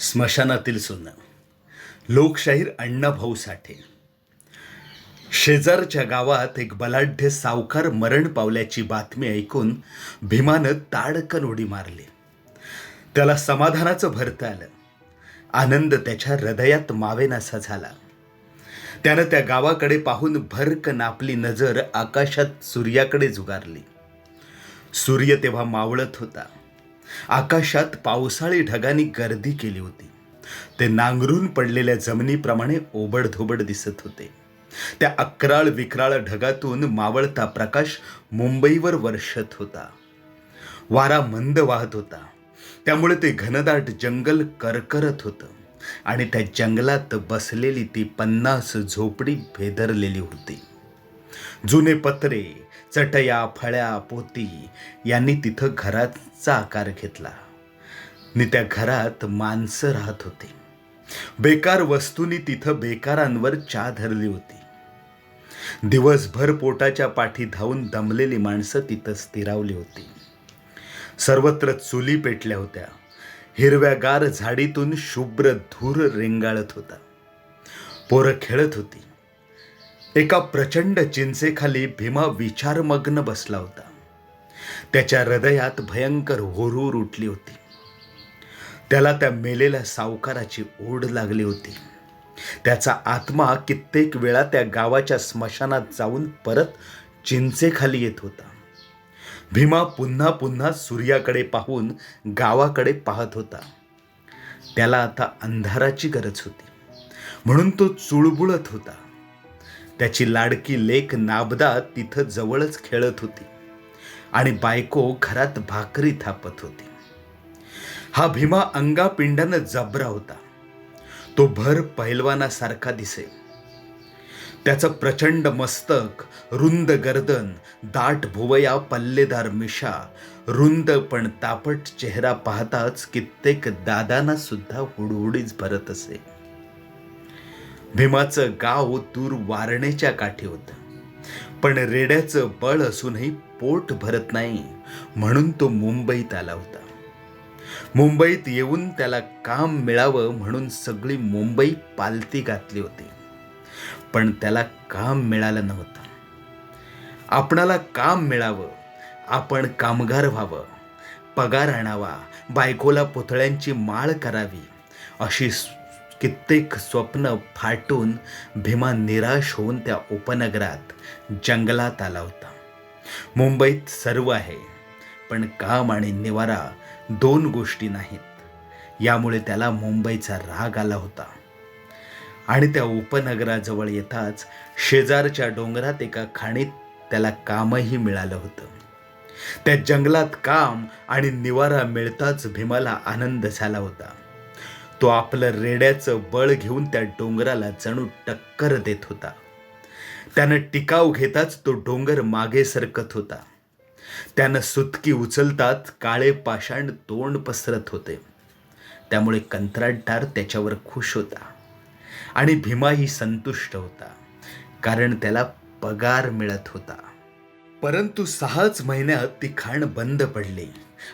स्मशानातील सोनं. लोकशाहीर अण्णाभाऊ साठे. शेजारच्या गावात एक बलाढ्य सावकार मरण पावल्याची बातमी ऐकून भीमानं ताडकन उडी मारली. त्याला समाधानाचं भरतं आलं आनंद त्याच्या हृदयात मावेनासा झाला. त्यानं त्या गावाकडे पाहून भरकन आपली नजर आकाशात सूर्याकडे झुगारली सूर्य तेव्हा मावळत होता. आकाशात पावसाळी ढगांनी गर्दी केली होती. ते नांगरून पडलेल्या जमिनीप्रमाणे ओबडधोबड दिसत होते. त्या अकराळ विक्राळ ढगातून मावळता प्रकाश मुंबईवर वर्षत होता. वारा मंद वाहत होता. त्यामुळे ते घनदाट जंगल करकरत होतं आणि त्या जंगलात बसलेली ती पन्नास झोपडी भेदरलेली होती. जुने पत्रे चटया फळ्या पोती यांनी तिथं घराचा आकार घेतला. आणि त्या घरात माणसं राहत होती. बेकार वस्तूंनी तिथं बेकारांवर चा धरली होती. दिवसभर पोटाच्या पाठी धावून दमलेली माणसं तिथं स्थिरावली होती. सर्वत्र चुली पेटल्या होत्या. हिरव्यागार झाडीतून शुभ्र धूर रेंगाळत होता. पोरं खेळत होती. एका प्रचंड चिंचेखाली भीमा विचारमग्न बसला होता. त्याच्या हृदयात भयंकर होरूर उठली होती. त्याला त्या मेलेल्या सावकाराची ओढ लागली होती. त्याचा आत्मा कित्येक वेळा त्या गावाच्या स्मशानात जाऊन परत चिंचेखाली येत होता. भीमा पुन्हा पुन्हा सूर्याकडे पाहून गावाकडे पाहत होता. त्याला आता अंधाराची गरज होती. म्हणून तो चुळबुळत होता. त्याची लाडकी लेक नाबदा तिथं जवळच खेळत होती. आणि बायको घरात भाकरी थापत होती. हा भीमा अंगापिंडानं जबरा होता. तो भर पहिलवानासारखा दिसे त्याचं प्रचंड मस्तक रुंद गर्दन दाट भुवया पल्लेदार मिशा रुंद पण तापट चेहरा पाहताच कित्येक दादांना सुद्धा हुडहुडीच भरत असे. भीमाचं गाव दूर वारणेच्या काठी होतं. पण रेड्याचं बळ असूनही पोट भरत नाही म्हणून तो मुंबईत आला होता. मुंबईत येऊन त्याला काम मिळावं म्हणून सगळी मुंबई पालती घातली होती. पण त्याला काम मिळालं नव्हतं. आपणाला काम मिळावं आपण कामगार व्हावं पगार आणावा बायकोला पुतळ्यांची माळ करावी अशी कित्येक स्वप्न फाटून भीमा निराश होऊन त्या उपनगरात जंगलात आला होता. मुंबईत सर्व आहे पण काम आणि निवारा दोन गोष्टी नाहीत. यामुळे त्याला मुंबईचा राग आला होता. आणि त्या उपनगराजवळ येताच शेजारच्या डोंगरात एका खाणीत त्याला कामही मिळालं होतं. त्या जंगलात काम आणि निवारा मिळताच भीमाला आनंद झाला होता. तो आपलं रेड्याचं बळ घेऊन त्या डोंगराला जणू टक्कर देत होता. त्यानं टिकाव घेताच तो डोंगर मागे सरकत होता. त्यानं सुतकी उचलतात काळे पाषाण तोंड पसरत होते. त्यामुळे कंत्राटदार त्याच्यावर खुश होता. आणि भीमाही संतुष्ट होता कारण त्याला पगार मिळत होता. परंतु सहाच महिन्यात ती खाण बंद पडली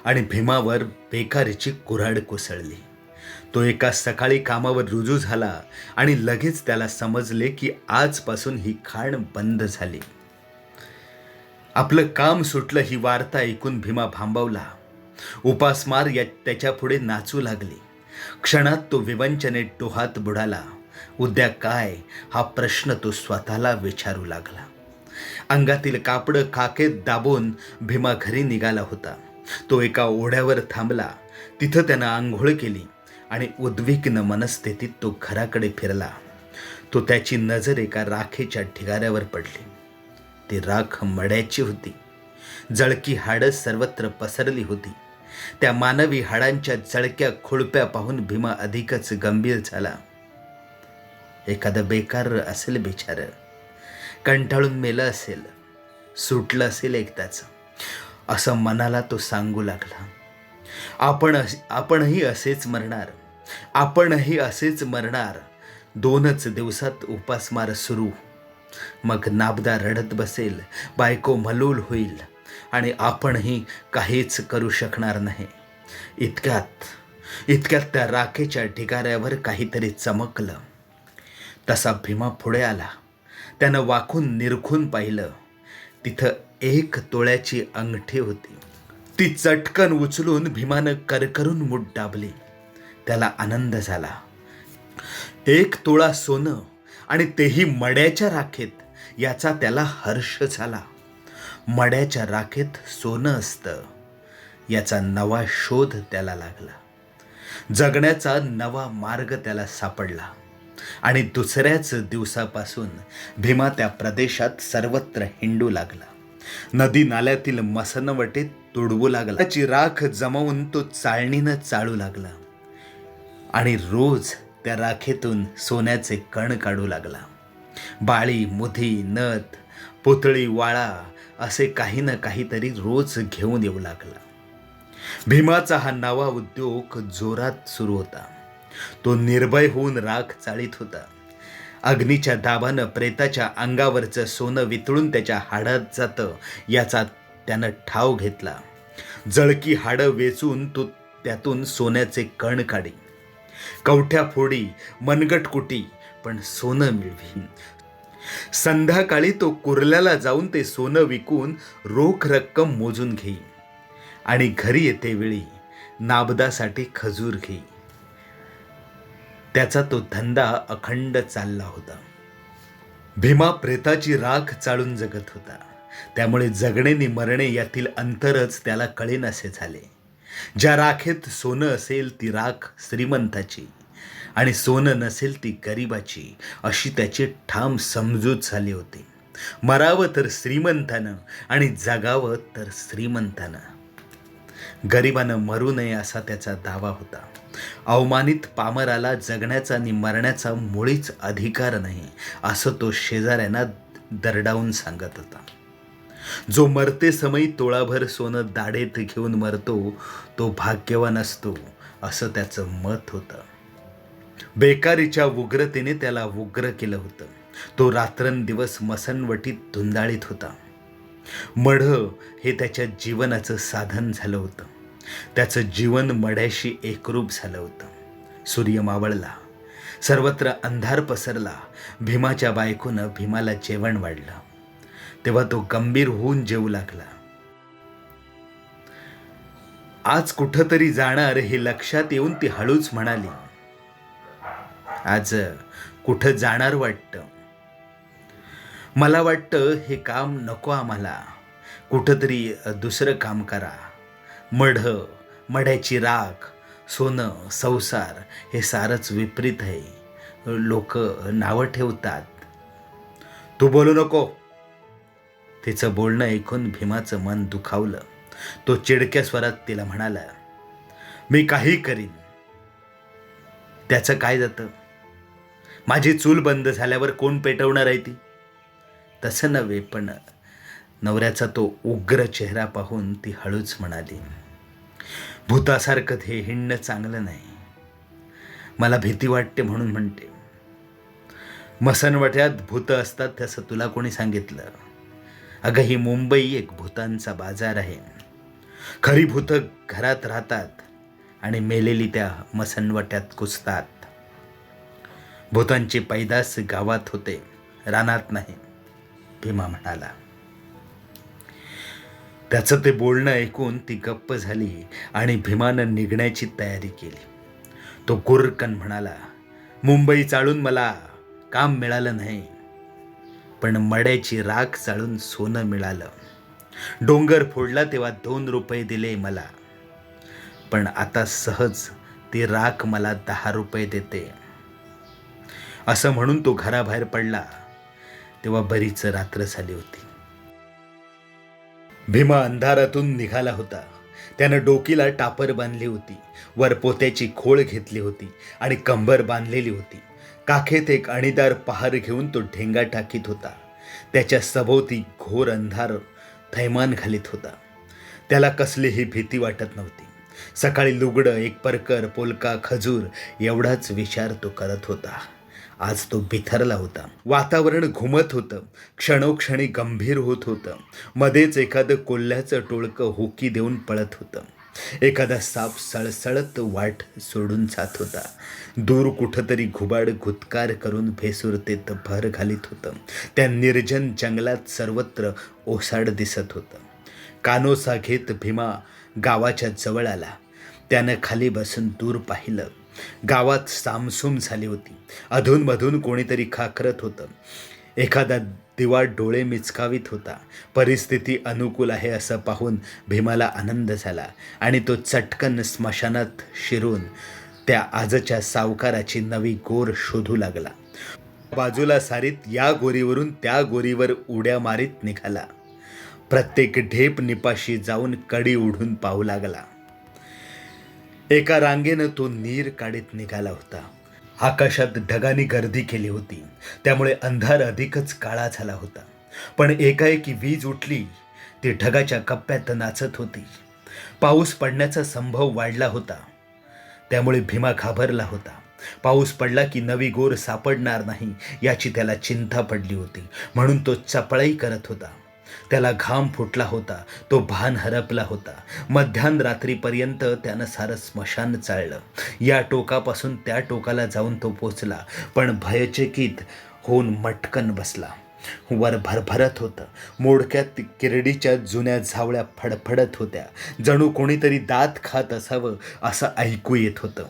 आणि भीमावर बेकारीची कुऱ्हाड कोसळली. तो एका सकाळी कामावर रुजू झाला आणि लगेच त्याला समजले की आजपासून ही खाण बंद झाली. आपलं काम सुटलं ही वार्ता ऐकून भीमा भांबवला. उपासमार या त्याच्यापुढे नाचू लागली. क्षणात तो विवंचने डोहात बुडाला. उद्या काय? हा प्रश्न तो स्वतःला विचारू लागला. अंगातील कापड काकेत दाबून भीमा घरी निघाला होता. तो एका ओढ्यावर थांबला. तिथं त्यानं आंघोळ केली. आणि उद्विग्न मनस्थितीत तो घराकडे फिरला. तो त्याची नजर एका राखेच्या ढिगाऱ्यावर पडली. ती राख मड्याची होती. जळकी हाडं सर्वत्र पसरली होती. त्या मानवी हाडांच्या जळक्या खुळप्या पाहून भीमा अधिकच गंभीर झाला. एखादं बेकार असेल बिचार. कंटाळून मेलं असेल. सुटलं असेल एकदाच. असं मनाला तो सांगू लागला. आपण अस- आपणही असेच मरणार. आपणही असेच मरणार. दोनच दिवसात उपासमार सुरू. मग नाबदा रडत बसेल बायको मलूल होईल आणि आपणही काहीच करू शकणार नाही. इतक्यात इतक्यात त्या राखेच्या ढिगाऱ्यावर काहीतरी चमकलं. तसा भीमा पुढे आला. त्यानं वाकून निरखून पाहिलं. तिथं एक तोळ्याची अंगठी होती. ती चटकन उचलून भीमानं करकरून मूठ दाबली. त्याला आनंद झाला. एक तोळा सोनं आणि तेही मड्याच्या राखेत याचा त्याला हर्ष झाला. मड्याच्या राखेत सोनं असतं. याचा नवा शोध त्याला लागला. जगण्याचा नवा मार्ग त्याला सापडला. आणि दुसऱ्याच दिवसापासून भीमा त्या प्रदेशात सर्वत्र हिंडू लागला. नदी नाल्यातील मसनवटे तुडवू लागला. त्याची राख जमवून तो चाळणीनं चाळू लागला. आणि रोज त्या राखेतून सोन्याचे कण काढू लागला. बाळी मुधी नथ पुतळी वाळा असे काही ना काहीतरी रोज घेऊन येऊ लागला. भीमाचा हा नवा उद्योग जोरात सुरू होता. तो निर्भय होऊन राख चाळीत होता. अग्नीच्या दाबानं प्रेताच्या अंगावरचं सोनं वितळून त्याच्या हाडात जातं याचा त्यानं ठाव घेतला. जळकी हाडं वेचून तो त्यातून सोन्याचे कण काढी. कवठ्या फोडी मनगटकुटी पण सोनं मिळवी संध्याकाळी तो कुर्ल्याला जाऊन ते सोनं विकून रोख रक्कम मोजून घेई आणि घरी येते वेळी नाबदासाठी खजूर घेई त्याचा तो धंदा अखंड चालला होता. भीमा प्रेताची राख चाळून जगत होता. त्यामुळे जगणे नि मरणे यातील अंतरच त्याला कळेनासे झाले. ज्या राखेत सोनं असेल ती राख श्रीमंताची आणि सोनं नसेल ती गरिबाची अशी त्याची ठाम समजूत झाली होती. मरावं तर श्रीमंतानं आणि जगावं तर श्रीमंतानं. गरिबानं मरू नये असा त्याचा दावा होता. अवमानित पामराला जगण्याचा आणि मरण्याचा मुळीच अधिकार नाही असं तो शेजाऱ्यांना दरडावून सांगत होता. जो मरते समयी तोळाभर सोनं दाढेत घेऊन मरतो तो भाग्यवान असतो असं त्याचं मत होतं. बेकारीच्या उग्रतेने त्याला उग्र केलं होतं. तो रात्रंदिवस मसनवटीत धुंदाळीत होता. मढ हे त्याच्या जीवनाचं साधन झालं होतं. त्याचं जीवन मढ्याशी एकरूप झालं होतं. सूर्य मावळला. सर्वत्र अंधार पसरला. भीमाच्या बायकोनं भीमाला जेवण वाढलं. तेव्हा तो गंभीर होऊन जेवू लागला. आज कुठंतरी जाणार हे लक्षात येऊन ती हळूच म्हणाली. आज कुठं जाणार वाटतं? मला वाटतं हे काम नको आम्हाला. कुठंतरी दुसरं काम करा. मढ मढ्याची राख सोनं संसार हे सारंच विपरीत आहे. लोक नावं ठेवतात. तू बोलू नको. तिचं बोलणं ऐकून भीमाचं मन दुखावलं. तो चिडक्या स्वरात तिला म्हणाला मी काही करीन. त्याचं काय जातं? माझी चूल बंद झाल्यावर कोण पेटवणार आहे ती? तसं नव्हे पण नवऱ्याचा तो उग्र चेहरा पाहून ती हळूच म्हणाली भूतासारखं हे हिंडणं चांगलं नाही. मला भीती वाटते म्हणून म्हणते. मसनवट्यात भूतं असतात तसं तुला कोणी सांगितलं? अगं ही मुंबई एक भूतांचा बाजार आहे. खरी भूतं घरात राहतात आणि मेलेली त्या मसनवट्यात कुसतात भूतांची पैदास गावात होते रानात नाही भीमा म्हणाला. त्याचं ते बोलणं ऐकून ती गप्प झाली आणि भीमानं निघण्याची तयारी केली. तो गुरकन म्हणाला मुंबई चाळून मला काम मिळालं नाही पण मड्याची राख चाळून सोनं मिळालं. डोंगर फोडला तेव्हा दोन रुपये दिले मला पण आता सहज ती राख मला दहा रुपये देते. असं म्हणून तो घराबाहेर पडला. तेव्हा बरीच रात्र झाली होती. भीमा अंधारातून निघाला होता. त्यानं डोकीला टापर बांधली होती वर पोत्याची खोळ घेतली होती आणि कंबर बांधलेली होती. काखेत एक अणीदार पहार घेऊन तो ढेंगा टाकीत होता. त्याच्या सभोवती घोर अंधार थैमान घालीत होता. त्याला कसलीही भीती वाटत नव्हती. सकाळी लुगडं एक परकर पोलका खजूर एवढाच विचार तो करत होता. आज तो बिथरला होता. वातावरण घुमत होतं. क्षणोक्षणी गंभीर होत होतं. मध्येच एखादं कोल्ह्याचं टोळकं होकी देऊन पळत होतं. एखादा साप सळसळत वाट सोडून जात होता. दूर कुठंतरी घुबाड घुतकार करून भेसुरतेत भर घालीत होतं. त्या निर्जन जंगलात सर्वत्र ओसाड दिसत होतं. कानोसा घेत भीमा गावाच्या जवळ आला. त्यानं खाली बसून दूर पाहिलं. गावात सामसूम झाली होती. अधूनमधून कोणीतरी खाकरत होतं. एखादा दिवा डोळे मिचकावीत होता. परिस्थिती अनुकूल आहे असं पाहून भीमाला आनंद झाला आणि तो चटकन स्मशानात शिरून त्या आजच्या सावकाराची नवी गोर शोधू लागला. बाजूला सारीत या गोरीवरून त्या गोरीवर उड्या मारीत निघाला. प्रत्येक ढेप निपाशी जाऊन कडी उडून पाहू लागला. एका रांगेनं तो नीर काढीत निघाला होता. आकाशात ढगांनी गर्दी केली होती. त्यामुळे अंधार अधिकच काळा झाला होता. पण एकाएकी वीज उठली ती ढगाच्या कप्प्यात नाचत होती. पाऊस पडण्याचा संभव वाढला होता. त्यामुळे भीमा घाबरला होता. पाऊस पडला की नवी गोर सापडणार नाही याची त्याला चिंता पडली होती. म्हणून तो चपळाई करत होता. त्याला घाम फुटला होता तो भान हरपला होता. मध्यान रात्रीपर्यंत त्यानं सारं स्मशान चाळलं या टोकापासून त्या टोकाला जाऊन तो पोचला पण भयचकित होऊन मटकन बसला. वर भरभरत होतं. मोडक्यात किरडीच्या जुन्या झावळ्या फडफडत होत्या. जणू कोणीतरी दात खात असावं असं ऐकू येत होतं.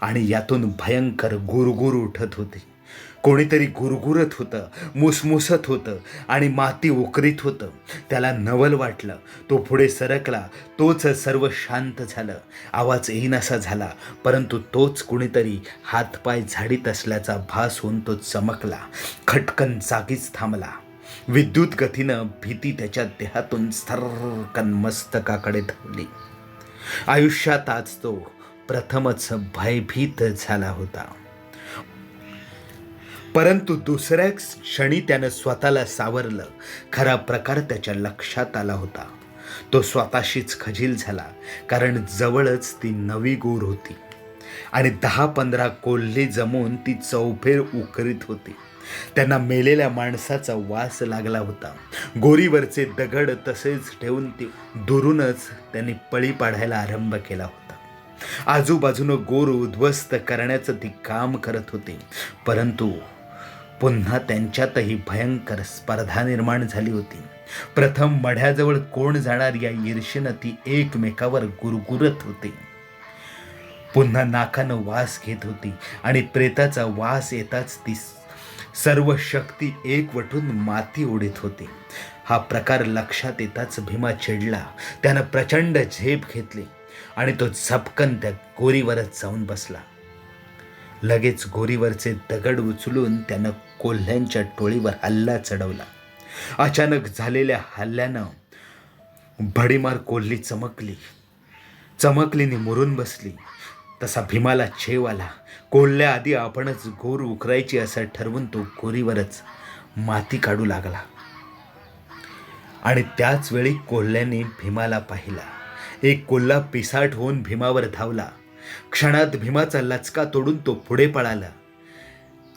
आणि यातून भयंकर गुरगुर उठत होती. कोणीतरी गुरगुरत होतं मुसमुसत होतं आणि माती उकरीत होतं. त्याला नवल वाटलं. तो पुढे सरकला. तोच सर्व शांत झालं. आवाज येईनासा झाला परंतु तोच कुणीतरी हातपाय झाडीत असल्याचा भास होऊन तो चमकला. खटकन जागीच थांबला. विद्युत गतीनं भीती त्याच्या देहातून स्थर्रकन मस्तकाकडे धावली आयुष्यात आज तो प्रथमच भयभीत झाला होता. परंतु दुसऱ्याच क्षणी त्यानं स्वतःला सावरलं. खरा प्रकार त्याच्या लक्षात आला होता. तो स्वतःशीच खजील झाला कारण जवळच ती नवी गोर होती. आणि दहा पंधरा कोल्हे जमून ती चौफेर उकरीत होती. त्यांना मेलेल्या माणसाचा वास लागला होता. गोरीवरचे दगड तसेच ठेवून ती दुरूनच त्यांनी पळी पाडायला आरंभ केला होता. आजूबाजूनं गोर उद्ध्वस्त करण्याचं ती काम करत होती. परंतु पुन्हा त्यांच्यातही भयंकर स्पर्धा निर्माण झाली होती. प्रथम मढ्याजवळ कोण जाणार या ईर्षेनं ती एकमेकावर गुरगुरत होती. पुन्हा नाकानं वास घेत होती आणि प्रेताचा वास येताच ती सर्व शक्ती एकवटून माती उडीत होती. हा प्रकार लक्षात येताच भीमा चिडला. त्यानं प्रचंड झेप घेतली आणि तो झपकन त्या गोरीवरच जाऊन बसला. लगेच गोरीवरचे दगड उचलून त्यानं कोल्ह्यांच्या टोळीवर हल्ला चढवला. अचानक झालेल्या हल्ल्यानं भडीमार कोल्ही चमकली. चमकलीने मुरून बसली. तसा भीमाला छेव आला. कोल्ह्याआधी आपणच गोर उकरायची असं ठरवून तो गोरीवरच माती काढू लागला. आणि त्याच वेळी कोल्ह्याने भीमाला पाहिला. एक कोल्हा पिसाट होऊन भीमावर धावला. क्षणात भीमाचा लचका तोडून तो पुढे पळाला.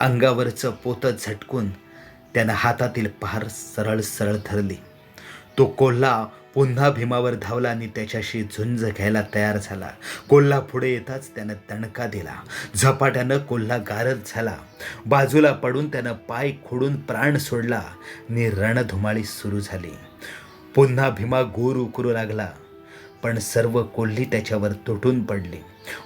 अंगावरचं पोतं झटकून त्यानं हातातील पहार सरळ सरळ धरली. तो कोल्हा पुन्हा भीमावर धावला आणि त्याच्याशी झुंज घ्यायला तयार झाला. कोल्हा पुढे येताच त्यानं तणका दिला. झपाट्यानं कोल्हा गारद झाला. बाजूला पडून त्यानं पाय खोडून प्राण सोडला आणि रणधुमाळी सुरू झाली. पुन्हा भीमा गोर उकरू लागला. पण सर्व कोल्ही त्याच्यावर तुटून पडली.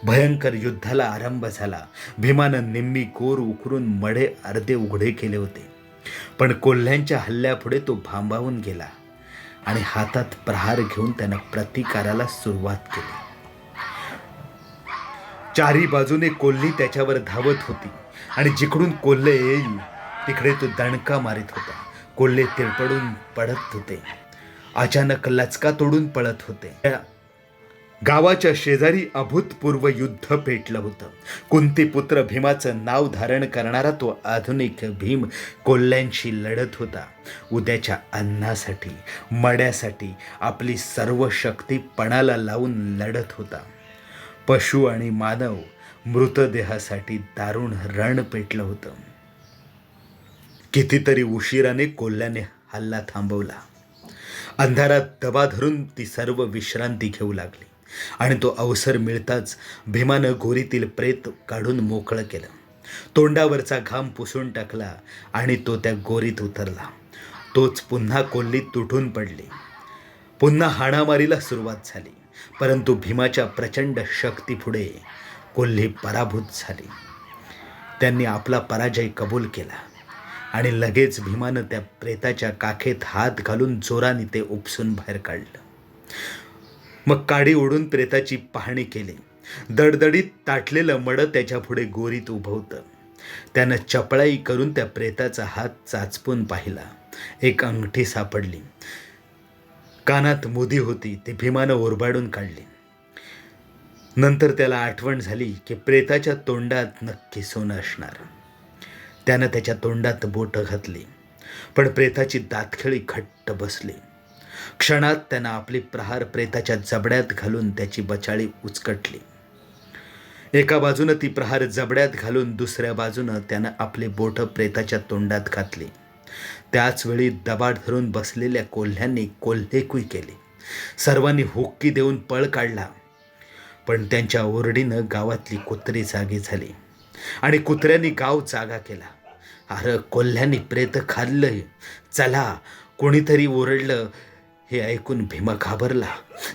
भयंकर युद्धाला आरंभ झाला. भीमानं निम्मी गोर उकरून मढे अर्धे उघडे केले होते. पण कोल्ह्यांच्या हल्ल्यापुढे तो भांबावून गेला आणि हातात प्रहार घेऊन त्यानं प्रतिकाराला सुरुवात केली. चारी बाजूने कोल्ही त्याच्यावर धावत होती आणि जिकडून कोल्हे येईल तिकडे तो दणका मारित होता. कोल्हे तिरपडून पडत होते. अचानक लचका तोडून पळत होते. त्या गावाच्या शेजारी अभूतपूर्व युद्ध पेटलं होतं. कुंतीपुत्र भीमाचं नाव धारण करणारा तो आधुनिक भीम कोल्ह्यांशी लढत होता. उद्याच्या अन्नासाठी मड्यासाठी आपली सर्व शक्ती पणाला लावून लढत होता. पशु आणि मानव मृतदेहासाठी दारुण रण पेटलं होतं. कितीतरी उशिराने कोल्ह्याने हल्ला थांबवला. अंधारात दबा धरून ती सर्व विश्रांती घेऊ लागली. आणि तो अवसर मिळताच भीमानं गोरीतील प्रेत काढून मोकळं केलं. तोंडावरचा घाम पुसून टाकला आणि तो त्या गोरीत उतरला. तोच पुन्हा कोल्लीत तुटून पडली. पुन्हा हाणामारीला सुरुवात झाली. परंतु भीमाच्या प्रचंड शक्तीपुढे कोल्ही पराभूत झाली. त्यांनी आपला पराजय कबूल केला. आणि लगेच भीमानं त्या प्रेताच्या काखेत हात घालून जोराने ते उपसून बाहेर काढलं. मग काडी ओढून प्रेताची पाहणी केली. दडदडीत ताटलेलं मडं त्याच्यापुढे गोरीत उभं होतं त्यानं चपळाई करून त्या प्रेताचा हात चाचपून पाहिला. एक अंगठी सापडली. कानात मोदी होती ती भीमानं ओरबाडून काढली. नंतर त्याला आठवण झाली की प्रेताच्या तोंडात नक्की सोनं असणार. त्यानं त्याच्या तोंडात बोटं घातली. पण प्रेताची दातखिळी घट्ट बसली. क्षणात त्यानं आपली प्रहार प्रेताच्या जबड्यात घालून त्याची बचाळी उचकटली. एका बाजूनं ती प्रहार जबड्यात घालून दुसऱ्या बाजूनं त्यानं आपली बोटं प्रेताच्या तोंडात घातली. त्याचवेळी दबाड धरून बसलेल्या कोल्ह्यांनी कोल्हेकुई केली. सर्वांनी हुक्की देऊन पळ काढला. पण त्यांच्या ओरडीनं गावातली कुत्री जागी झाली. आणि कुत्र्यांनी गाव जागा केला. अरे कोल्ह्यांनी प्रेत खाल्लं चला कोणीतरी ओरडलं. हे ऐकून भीमा घाबरला.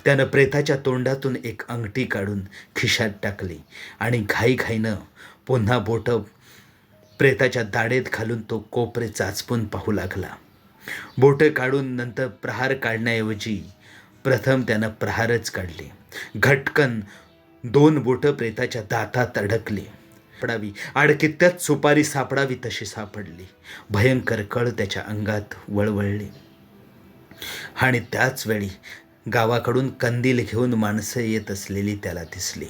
त्यानं प्रेताच्या तोंडातून एक अंगठी काढून खिशात टाकली आणि घाईघाईनं पुन्हा बोटं प्रेताच्या दाडेत घालून तो कोपरे चाचपून पाहू लागला. बोटं काढून नंतर प्रहार काढण्याऐवजी प्रथम त्यानं प्रहारच काढले. घटकन दोन बोटं प्रेताच्या दातात अडकली. सापडावी. आडकित्यात सुपारी सापडावी तशी सापडली. भयंकर कळ त्याच्या अंगात वळवळली. आणि त्याच वेळी गावाकडून कंदील घेऊन माणसं येत असलेली त्याला दिसली.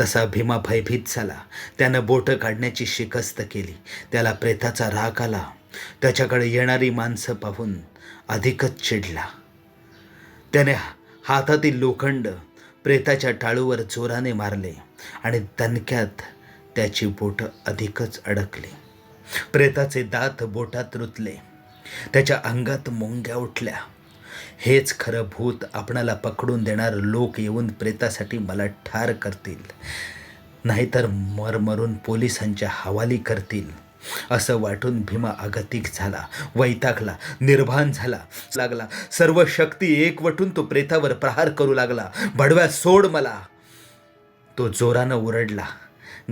तसा भीमा भयभीत झाला. त्यानं बोटं काढण्याची शिकस्त केली. त्याला प्रेताचा राग आला. त्याच्याकडे येणारी माणसं पाहून अधिकच चिडला. त्याने हातातील लोखंड प्रेताच्या टाळूवर जोराने मारले आणि दणक्यात त्याची बोटं अधिकच अडकली. प्रेताचे दात बोटात रुतले. त्याच्या अंगात मुंग्या उठल्या. हेच खरं भूत आपणाला पकडून देणार लोक येऊन प्रेतासाठी मला ठार करतील. नाहीतर मरमरून पोलिसांच्या हवाली करतील. असं वाटून भीमा अगतिक झाला वैतागला निर्भान झाला लागला. सर्व शक्ती एकवटून तो प्रेतावर प्रहार करू लागला. भडव्या सोड मला. तो जोरानं ओरडला.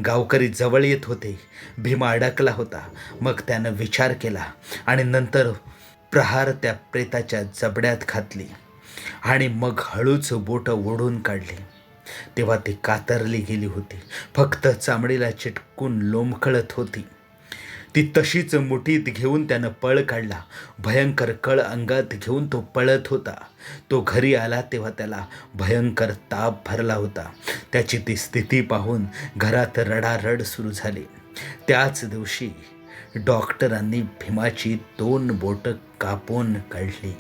गावकरी जवळ येत होते. भीमा अडकला होता. मग त्यानं विचार केला आणि नंतर प्रहार त्या प्रेताच्या जबड्यात घातली आणि मग हळूच बोटं ओढून काढली. तेव्हा ती कातरली गेली होती. फक्त चामडीला चिटकून लोंबकळत होती. ती तशीच मुठीत घेऊन त्यानं पळ काढला. भयंकर कळ अंगात घेऊन तो पळत होता. तो घरी आला तेव्हा त्याला भयंकर ताप भरला होता. त्याची ती स्थिती पाहून घरात रडारड सुरू झाली. त्याच दिवशी डॉक्टरांनी भीमाची दोन बोटं कापून काढली.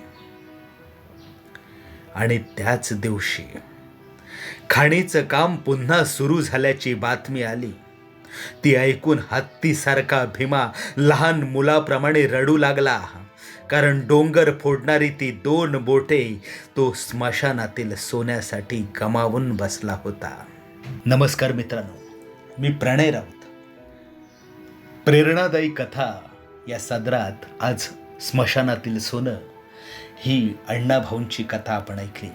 आणि त्याच दिवशी खाणीचं काम पुन्हा सुरू झाल्याची बातमी आली. ती ऐकून हत्तीसारखा भीमा लहान मुलाप्रमाणे रडू लागला. कारण डोंगर फोडणारी ती दोन बोटे तो स्मशानातील सोन्यासाठी गमावून बसला होता. नमस्कार मित्रांनो मी प्रणय राऊत. प्रेरणादायी कथा या सदरात आज स्मशानातील सोनं ही अण्णाभाऊंची कथा आपण ऐकली.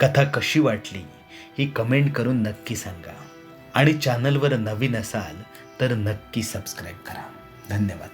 कथा कशी वाटली ही कमेंट करून नक्की सांगा. आणि चॅनलवर नवीन असाल तर नक्की सबस्क्राईब करा. धन्यवाद.